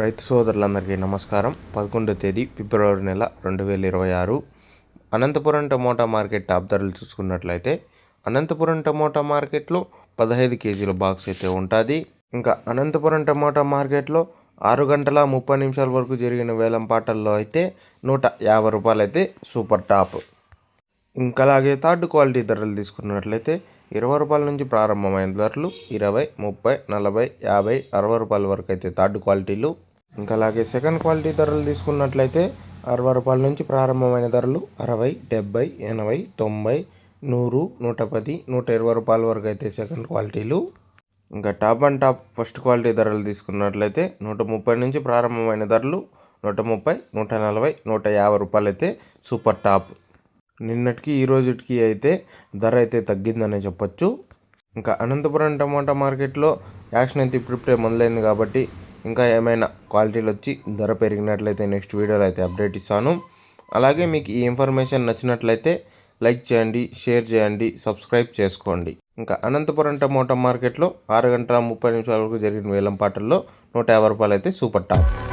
రైతు సోదరులందరికీ నమస్కారం. పదకొండో తేదీ ఫిబ్రవరి నెల రెండు వేల ఇరవై ఆరు. అనంతపురం టమోటా మార్కెట్ టాప్ ధరలు చూసుకున్నట్లయితే అనంతపురం టమోటా మార్కెట్లో పదహైదు కేజీల బాక్స్ అయితే ఉంటుంది. ఇంకా అనంతపురం టమోటా మార్కెట్లో ఆరు గంటల ముప్పై నిమిషాల వరకు జరిగిన వేలం పాటల్లో అయితే నూట యాభై రూపాయలు అయితే సూపర్ టాప్. ఇంకా అలాగే థర్డ్ క్వాలిటీ ధరలు తీసుకున్నట్లయితే ఇరవై రూపాయల నుంచి ప్రారంభమైన ధరలు ఇరవై ముప్పై నలభై యాభై అరవై రూపాయల వరకు అయితే థర్డ్ క్వాలిటీలు. ఇంకా అలాగే సెకండ్ క్వాలిటీ ధరలు తీసుకున్నట్లయితే అరవై రూపాయల నుంచి ప్రారంభమైన ధరలు అరవై డెబ్బై ఎనభై తొంభై నూరు నూట పది నూట ఇరవై రూపాయల వరకు అయితే సెకండ్ క్వాలిటీలు. ఇంకా top and top first quality ధరలు తీసుకున్నట్లయితే నూట ముప్పై నుంచి ప్రారంభమైన ధరలు నూట ముప్పై నూట నలభై నూట యాభై రూపాయలు అయితే సూపర్ టాప్. నిన్నటికి ఈ రోజుకి అయితే ధర అయితే తగ్గిందనే చెప్పొచ్చు. ఇంకా అనంతపురం టమాటా మార్కెట్లో యాక్షన్ అయితే ఇప్పుడిప్పుడే మొదలైంది కాబట్టి ఇంకా ఏమైనా క్వాలిటీలు వచ్చి ధర పెరిగినట్లయితే నెక్స్ట్ వీడియోలో అయితే అప్డేట్ ఇస్తాను. అలాగే మీకు ఈ ఇన్ఫర్మేషన్ నచ్చినట్లయితే లైక్ చేయండి షేర్ చేయండి సబ్స్క్రైబ్ చేసుకోండి. ఇంకా అనంతపురం టమోటా మార్కెట్లో ఆరు గంటల ముప్పై నిమిషాల వరకు జరిగిన వేలం పాటల్లో నూట యాభై రూపాయలు అయితే సూపర్ టాప్